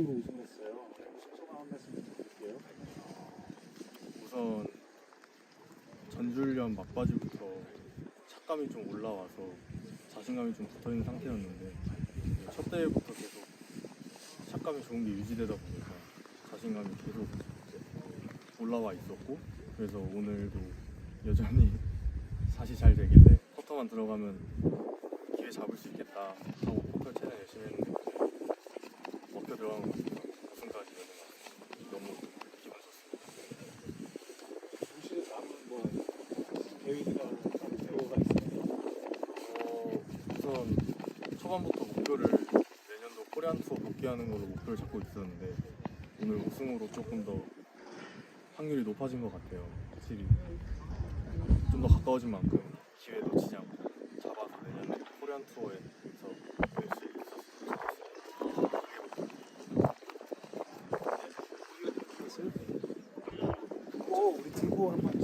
전국적으로 우승했어요. 소감 한 말씀 부탁드릴게요. 우선 전주훈련 막바지부터 착감이 좀 올라와서 자신감이 좀 붙어 있는 상태였는데 첫 대회부터 계속 착감이 좋은 게 유지되다 보니까 자신감이 계속 올라와 있었고 그래서 오늘도 여전히 샷이 잘 되길래 퍼터만 들어가면 기회 잡을 수 있겠다 하고 포터 최대한 열심히 했는데 먹혀 들어간 것 같아서 우승까지 되는 것 같아서 너무 기분 좋습니다. 혹시 남은 뭐 계획이나 목표가 있어요? 어, 우선 초반부터 목표를 내년도 코리안 투어 복귀하는 걸로 목표를 잡고 있었는데 오늘 우승으로 조금 더 확률이 높아진 것 같아요. 확실히 좀 더 가까워진 만큼 기회 놓치지 않고 잡아서 내년에 코리안 있었으면 좋겠어요. 꼭 우리 들고 한번